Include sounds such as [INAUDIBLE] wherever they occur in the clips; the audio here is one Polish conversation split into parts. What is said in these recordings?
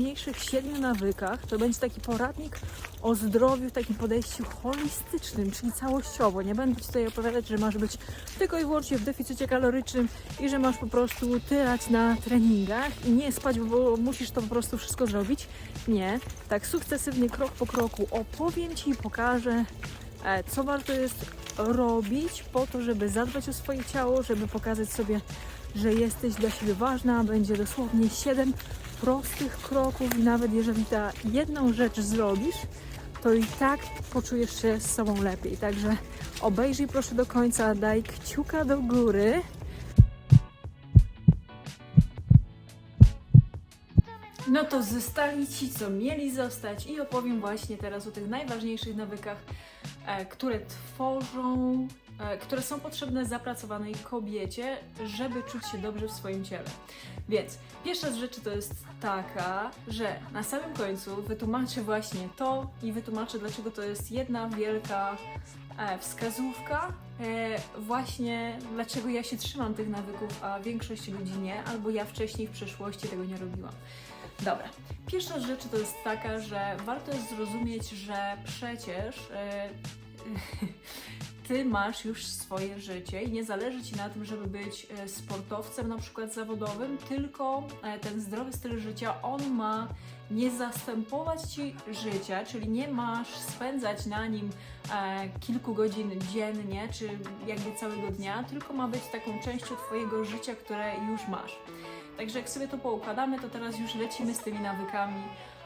najważniejszych siedmiu nawykach. To będzie taki poradnik o zdrowiu w takim podejściu holistycznym, czyli całościowo. Nie będę Ci tutaj opowiadać, że masz być tylko i wyłącznie w deficycie kalorycznym i że masz po prostu tyrać na treningach i nie spać, bo musisz to po prostu wszystko zrobić. Nie. Tak sukcesywnie, krok po kroku opowiem Ci i pokażę, e, co warto jest robić po to, żeby zadbać o swoje ciało, żeby pokazać sobie, że jesteś dla siebie ważna. Będzie dosłownie 7 prostych kroków nawet jeżeli ta jedną rzecz zrobisz, to i tak poczujesz się z sobą lepiej. Także obejrzyj proszę do końca, daj kciuka do góry. No to zostali ci, co mieli zostać i opowiem właśnie teraz o tych najważniejszych nawykach, e, które tworzą, które są potrzebne zapracowanej kobiecie, żeby czuć się dobrze w swoim ciele. Więc pierwsza z rzeczy to jest taka, że na samym końcu wytłumaczę właśnie to i wytłumaczę, dlaczego to jest jedna wielka e, wskazówka, e, właśnie dlaczego ja się trzymam tych nawyków, a większość ludzi nie, albo ja wcześniej w przeszłości tego nie robiłam. Dobra. Pierwsza z rzeczy to jest taka, że warto jest zrozumieć, że przecież e, [LAUGHS] ty masz już swoje życie i nie zależy ci na tym, żeby być e, sportowcem na przykład zawodowym, tylko e, ten zdrowy styl życia, on ma nie zastępować ci życia, czyli nie masz spędzać na nim e, kilku godzin dziennie, czy jakby całego dnia, tylko ma być taką częścią twojego życia, które już masz. Także jak sobie to poukładamy, to teraz już lecimy z tymi nawykami.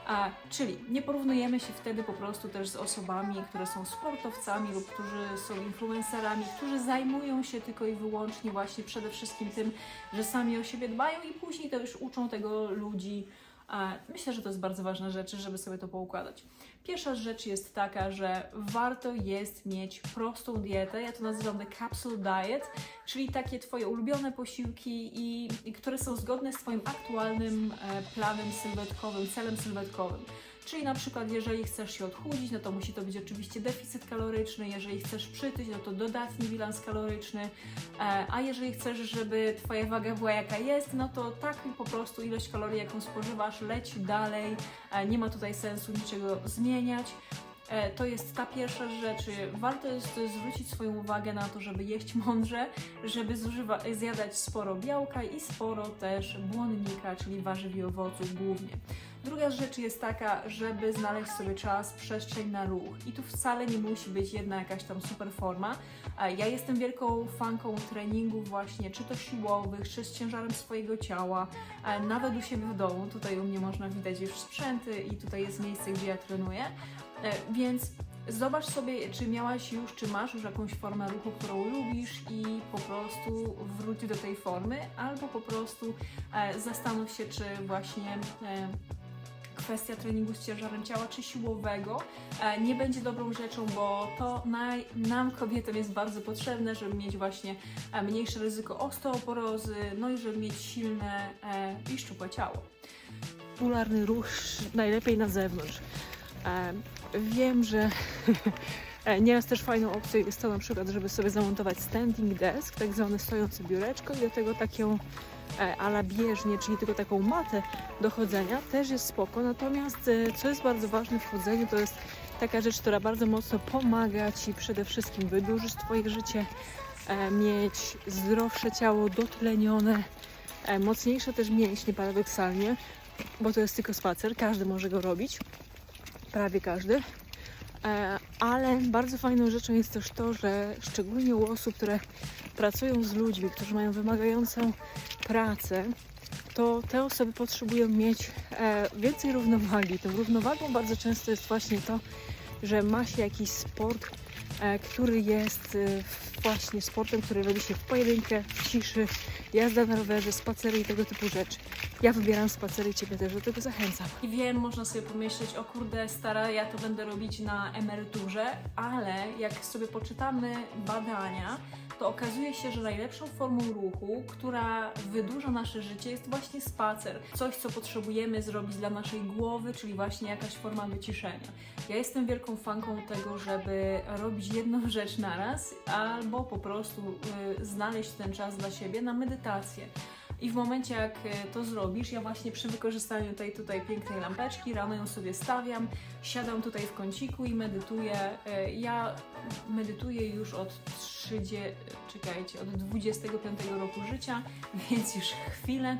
A, czyli nie porównujemy się wtedy po prostu też z osobami, które są sportowcami lub którzy są influencerami, którzy zajmują się tylko i wyłącznie właśnie przede wszystkim tym, że sami o siebie dbają i później to już uczą tego ludzi. Myślę, że to jest bardzo ważna rzecz, żeby sobie to poukładać. Pierwsza rzecz jest taka, że warto jest mieć prostą dietę. Ja to nazywam the capsule diet, czyli takie Twoje ulubione posiłki, i, i które są zgodne z Twoim aktualnym e, planem sylwetkowym, celem sylwetkowym. Czyli na przykład, jeżeli chcesz się odchudzić, no to musi to być oczywiście deficyt kaloryczny, jeżeli chcesz przytyć, no to dodatni bilans kaloryczny, e, a jeżeli chcesz, żeby Twoja waga była jaka jest, no to tak po prostu ilość kalorii, jaką spożywasz, leć dalej, e, nie ma tutaj sensu niczego zmieniać. E, To jest ta pierwsza rzecz. Warto jest zwrócić swoją uwagę na to, żeby jeść mądrze, żeby zużywa, zjadać sporo białka i sporo też błonnika, czyli warzyw i owoców głównie. Druga rzecz jest taka, żeby znaleźć sobie czas, przestrzeń na ruch. I tu wcale nie musi być jedna jakaś tam super forma. Ja jestem wielką fanką treningów właśnie, czy to siłowych, czy z ciężarem swojego ciała, nawet u siebie w domu. Tutaj u mnie można widać już sprzęty i tutaj jest miejsce, gdzie ja trenuję. E, Więc zobacz sobie, czy miałaś już, czy masz już jakąś formę ruchu, którą lubisz i po prostu wróć do tej formy, albo po prostu e, zastanów się, czy właśnie e, kwestia treningu z ciężarem ciała, czy siłowego e, nie będzie dobrą rzeczą, bo to nam kobietom jest bardzo potrzebne, żeby mieć właśnie e, mniejsze ryzyko osteoporozy, no i żeby mieć silne e, i szczupłe ciało. Popularny ruch najlepiej na zewnątrz. Wiem, że [LAUGHS] nieraz też fajną opcją jest to na przykład, żeby sobie zamontować standing desk, tak zwane stojące biureczko i do tego taką e, ala czyli tylko taką matę do chodzenia, też jest spoko. Natomiast e, co jest bardzo ważne w chodzeniu, to jest taka rzecz, która bardzo mocno pomaga Ci przede wszystkim wydłużyć Twoje życie, e, mieć zdrowsze ciało, dotlenione, e, mocniejsze też mięśnie paradoksalnie, bo to jest tylko spacer, każdy może go robić prawie każdy. E, Ale bardzo fajną rzeczą jest też to, że szczególnie u osób, które pracują z ludźmi, którzy mają wymagającą pracę, to te osoby potrzebują mieć e, więcej równowagi. Tą równowagą bardzo często jest właśnie to, że ma się jakiś sport, który jest e, właśnie sportem, który robi się w pojedynkę, w ciszy, jazda na rowerze, spacery i tego typu rzeczy. Ja wybieram spacery i Ciebie też do tego zachęcam. I wiem, można sobie pomyśleć, o kurde, stara, ja to będę robić na emeryturze, ale jak sobie poczytamy badania, to okazuje się, że najlepszą formą ruchu, która wydłuża nasze życie, jest właśnie spacer. Coś, co potrzebujemy zrobić dla naszej głowy, czyli właśnie jakaś forma wyciszenia. Ja jestem wielką fanką tego, żeby robić jedną [LAUGHS] rzecz naraz, albo po prostu y, znaleźć ten czas dla siebie na medytację. I w momencie, jak e, to zrobisz, ja właśnie przy wykorzystaniu tej tutaj pięknej lampeczki, rano ją sobie stawiam, siadam tutaj w kąciku i medytuję. E, Ja medytuję już od 30, czekajcie, od 25 roku życia, [LAUGHS] więc już chwilę.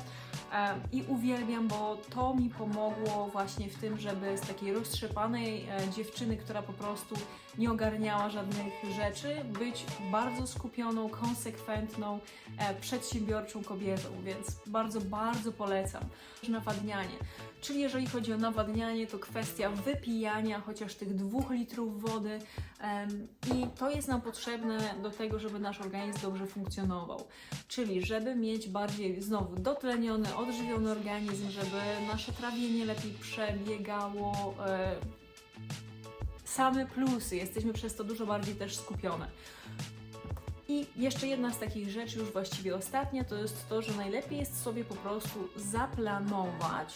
E, I uwielbiam, bo to mi pomogło właśnie w tym, żeby z takiej roztrzepanej e, dziewczyny, która po prostu nie ogarniała żadnych rzeczy, być bardzo skupioną, konsekwentną, e, przedsiębiorczą kobietą, więc bardzo, bardzo polecam. Nawadnianie. Czyli jeżeli chodzi o nawadnianie, to kwestia wypijania chociaż tych dwóch litrów wody i to jest nam potrzebne do tego, żeby nasz organizm dobrze funkcjonował. Czyli żeby mieć bardziej znowu dotleniony, odżywiony organizm, żeby nasze trawienie lepiej przebiegało. Same plusy, jesteśmy przez to dużo bardziej też skupione. I jeszcze jedna z takich rzeczy, już właściwie ostatnia, to jest to, że najlepiej jest sobie po prostu zaplanować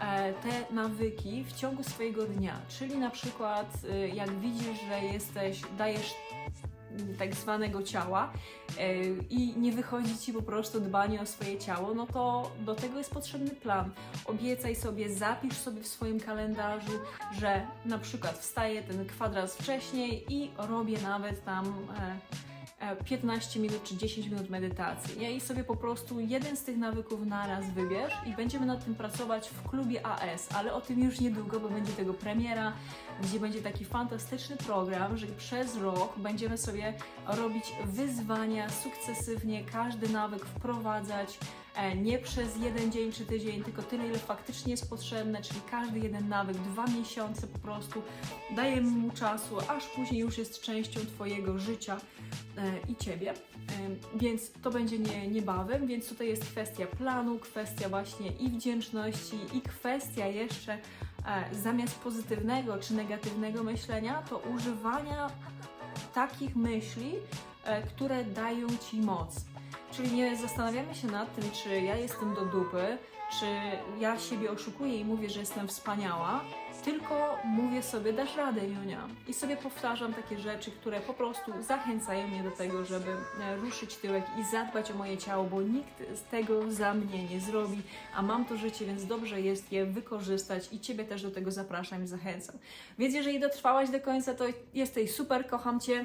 e, te nawyki w ciągu swojego dnia. Czyli na przykład, e, jak widzisz, że jesteś, dajesz tak zwanego ciała e, i nie wychodzi ci po prostu dbanie o swoje ciało, no to do tego jest potrzebny plan. Obiecaj sobie, zapisz sobie w swoim kalendarzu, że na przykład wstaję ten kwadrat wcześniej i robię nawet tam e, 15 minut czy 10 minut medytacji. Nie? I sobie po prostu jeden z tych nawyków naraz wybierz i będziemy nad tym pracować w klubie AS, ale o tym już niedługo, bo będzie tego premiera, gdzie będzie taki fantastyczny program, że przez rok będziemy sobie robić wyzwania sukcesywnie, każdy nawyk wprowadzać, nie przez jeden dzień czy tydzień, tylko tyle, ile faktycznie jest potrzebne, czyli każdy jeden nawyk, dwa miesiące po prostu dajemy mu czasu, aż później już jest częścią Twojego życia e, i Ciebie. E, Więc to będzie nie, niebawem, więc tutaj jest kwestia planu, kwestia właśnie i wdzięczności, i kwestia jeszcze e, zamiast pozytywnego czy negatywnego myślenia, to używania takich myśli, e, które dają Ci moc. Czyli nie zastanawiamy się nad tym, czy ja jestem do dupy, czy ja siebie oszukuję i mówię, że jestem wspaniała, tylko mówię sobie, dasz radę, Junia. I sobie powtarzam takie rzeczy, które po prostu zachęcają mnie do tego, żeby e, ruszyć tyłek i zadbać o moje ciało, bo nikt z tego za mnie nie zrobi, a mam to życie, więc dobrze jest je wykorzystać i Ciebie też do tego zapraszam i zachęcam. Więc jeżeli dotrwałaś do końca, to jesteś super, kocham Cię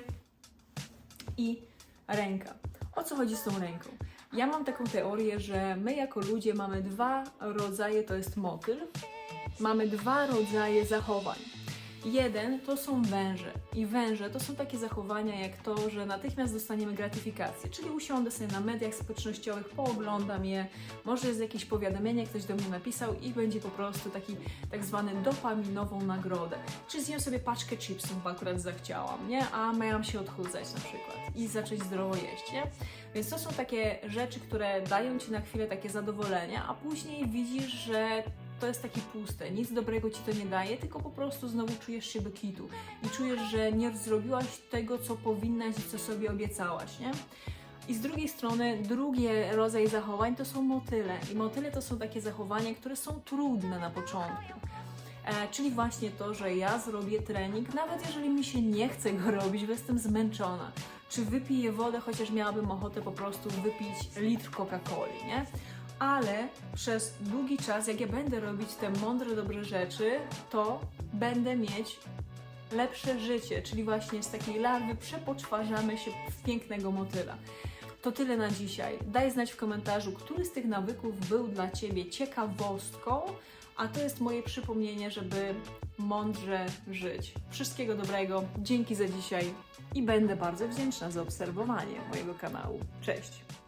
i ręka. O co chodzi z tą ręką? Ja mam taką teorię, że my jako ludzie mamy dwa rodzaje, to jest motyl, mamy dwa rodzaje zachowań. Jeden to są węże i węże to są takie zachowania jak to, że natychmiast dostaniemy gratyfikację, czyli usiądę sobie na mediach społecznościowych, pooglądam je, może jest jakieś powiadomienie, ktoś do mnie napisał i będzie po prostu taki tak zwany dopaminową nagrodę. Czy zjem sobie paczkę chipsów, bo akurat zachciałam, nie? A miałam się odchudzać na przykład i zacząć zdrowo jeść, nie? Więc to są takie rzeczy, które dają Ci na chwilę takie zadowolenie, a później widzisz, że to jest takie puste, nic dobrego ci to nie daje, tylko po prostu znowu czujesz się do kitu i czujesz, że nie zrobiłaś tego, co powinnaś i co sobie obiecałaś, nie? I z drugiej strony, drugi rodzaj zachowań to są motyle. I motyle to są takie zachowania, które są trudne na początku. E, czyli właśnie to, że ja zrobię trening, nawet jeżeli mi się nie chce go robić, bo jestem zmęczona. Czy wypiję wodę, chociaż miałabym ochotę po prostu wypić litr Coca-Coli, nie? Ale przez długi czas, jak ja będę robić te mądre, dobre rzeczy, to będę mieć lepsze życie, czyli właśnie z takiej larwy przepoczwarzamy się w pięknego motyla. To tyle na dzisiaj. Daj znać w komentarzu, który z tych nawyków był dla Ciebie ciekawostką, a to jest moje przypomnienie, żeby mądrze żyć. Wszystkiego dobrego, dzięki za dzisiaj i będę bardzo wdzięczna za obserwowanie mojego kanału. Cześć!